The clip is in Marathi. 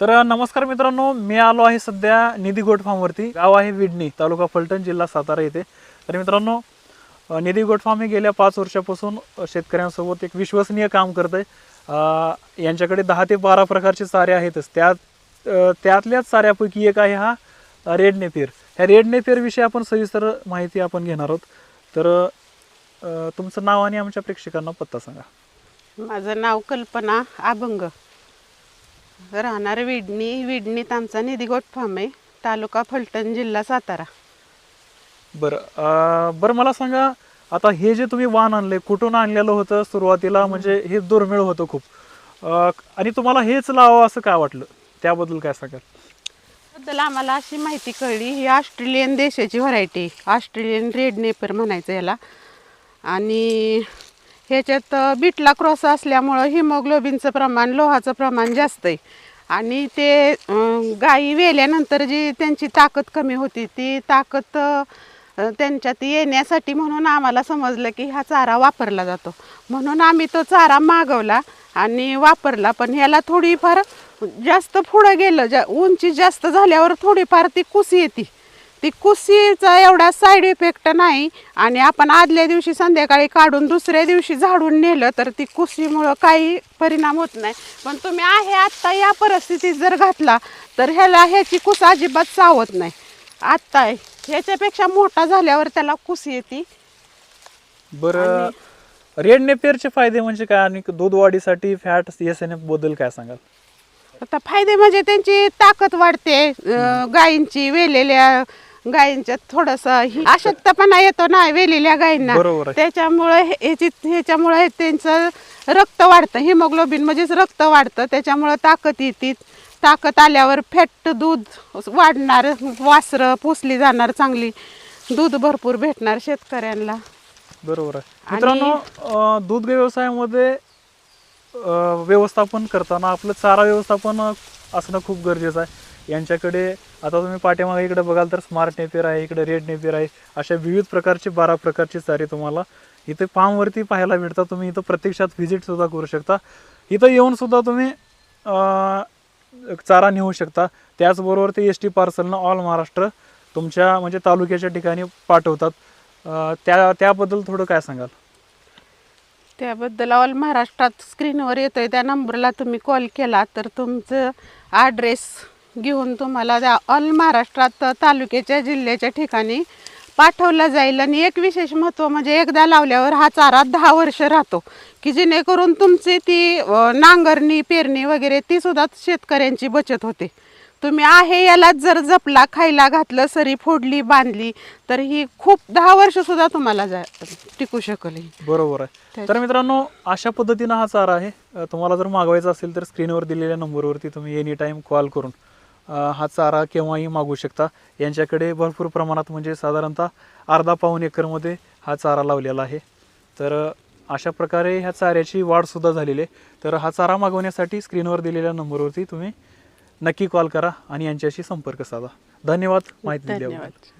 तर नमस्कार मित्रांनो मी आलो आहे सध्या निधी गोट फार्मवरती गाव आहे विडणी तालुका फलटण जिल्हा सातारा येथे. तर मित्रांनो निधी गोट फार्म हे गेल्या पाच वर्षापासून शेतकऱ्यांसोबत एक विश्वसनीय काम करत आहे. यांच्याकडे दहा ते बारा प्रकारचे चारे आहेतच. त्यात त्यातल्याच चाऱ्यापैकी एक आहे हा रेड नेपियर ह्या रेड नेपियरविषयी आपण सविस्तर माहिती आपण घेणार आहोत. तर तुमचं नाव आणि आमच्या प्रेक्षकांना पत्ता सांगा. माझं नाव कल्पना अभंग राहणार विडणी विडणीत आमचा निधीगोट फार्म आहे. तालुका फलटण जिल्हा सातारा. बरं अं, बरं मला सांगा आता हे जे तुम्ही वाहन आणले कुठून आणलेलं होतं सुरुवातीला? म्हणजे हे दुर्मिळ होतं खूप. अं, आणि तुम्हाला हेच लावावं असं काय वाटलं? त्याबद्दल काय सांगाल? बद्दल आम्हाला अशी माहिती कळली ही ऑस्ट्रेलियन देशाची व्हरायटी ऑस्ट्रेलियन रेड नेपर म्हणायचं याला. आणि ह्याच्यात बीटला बिटला क्रॉस असल्यामुळं हिमोग्लोबिनचं प्रमाण लोहाचं प्रमाण जास्त आहे. आणि ते गाई गायी वेल्यानंतर जी त्यांची ताकद कमी होती ती ताकद त्यांच्यात येण्यासाठी म्हणून आम्हाला समजलं की हा चारा वापरला जातो. म्हणून आम्ही तो चारा मागवला आणि वापरला पण ह्याला थोडीफार जास्त पुढं गेलं जा उंची जास्त झाल्यावर थोडीफार ती कुसी येते. ती कुसीचा एवढा साईड इफेक्ट नाही. आणि आपण आदल्या दिवशी संध्याकाळी काढून दुसऱ्या दिवशी झाडून नेलं तर ती कुसीमुळं काही परिणाम होत नाही. पण तुम्ही आहे आत्ता या परिस्थितीत जर घातला तर ह्याला ह्याची कुस अजिबात सावत नाही. आत्ता आहे ह्याच्यापेक्षा मोठा झाल्यावर त्याला कुस येते. बरं रेड नेपियरचे फायदे म्हणजे काय? आणि दूध वाढीसाठी फॅट एस एन एफबद्दल काय सांगाल? आता फायदे म्हणजे त्यांची ताकद वाढते. गायींची वेलेल्या गायींच्यात थोडस अशक्तपणा येतो ना वेलेल्या गायींना. बरोबर आहे. त्याच्यामुळे ह्याची ह्याच्यामुळे त्यांचं रक्त वाढतं. हिमोग्लोबिन म्हणजेच रक्त वाढतं. त्याच्यामुळं ताकद येते. ताकद आल्यावर फॅट दूध वाढणार वासरं पोसली जाणार चांगली. दूध भरपूर भेटणार शेतकऱ्यांना. बरोबर आहे. मित्रांनो अं, दूध व्यवसायामध्ये व्यवस्थापन करताना आपलं चारा व्यवस्थापन असणं खूप गरजेचं आहे. यांच्याकडे आता तुम्ही पाठीमागे इकडे बघाल तर स्मार्ट नेपेर आहे इकडे रेड नेपेर आहे अशा विविध प्रकारचे बारा प्रकारचे चारे तुम्हाला इथे फार्मवरती पाहायला भेटतात. तुम्ही इथं प्रत्यक्षात व्हिजिटसुद्धा करू शकता. इथं येऊनसुद्धा तुम्ही चारा नेऊ शकता. त्याचबरोबर ते एस टी पार्सलनं ऑल महाराष्ट्र तुमच्या म्हणजे तालुक्याच्या ठिकाणी पाठवतात. त्या त्याबद्दल थोडं काय सांगाल? त्याबद्दल ऑल महाराष्ट्रात स्क्रीनवर येतो आहे त्या नंबरला तुम्ही कॉल केला तर तुमचं ॲड्रेस घेऊन तुम्हाला त्या ऑल महाराष्ट्रात तालुक्याच्या जिल्ह्याच्या ठिकाणी पाठवला जाईल. आणि एक विशेष महत्त्व म्हणजे एकदा लावल्यावर हा चारा दहा वर्ष राहतो. की जेणेकरून तुमची ती नांगरणी पेरणी वगैरे ती सुद्धा शेतकऱ्यांची बचत होते. तुम्ही आहे यालाच जर जपला खायला घातलं सरी फोडली बांधली तर ही खूप दहा वर्ष सुद्धा तुम्हाला जा टिकू शकल ही. बरोबर आहे. तर मित्रांनो अशा पद्धतीनं हा चारा आहे. अं, तुम्हाला जर मागवायचा असेल तर स्क्रीनवर दिलेल्या नंबरवरती तुम्ही एनी टाईम कॉल करून अं, हा चारा केव्हाही मागू शकता. यांच्याकडे भरपूर प्रमाणात म्हणजे साधारणतः अर्धा पाऊन एकरमध्ये हा चारा लावलेला आहे. तर अं, अशा प्रकारे ह्या चाऱ्याची वाढसुद्धा झालेली आहे. तर हा चारा मागवण्यासाठी स्क्रीनवर दिलेल्या नंबरवरती तुम्ही नक्की कॉल करा आणि यांच्याशी संपर्क साधा. धन्यवाद माहिती दिल्याबद्दल.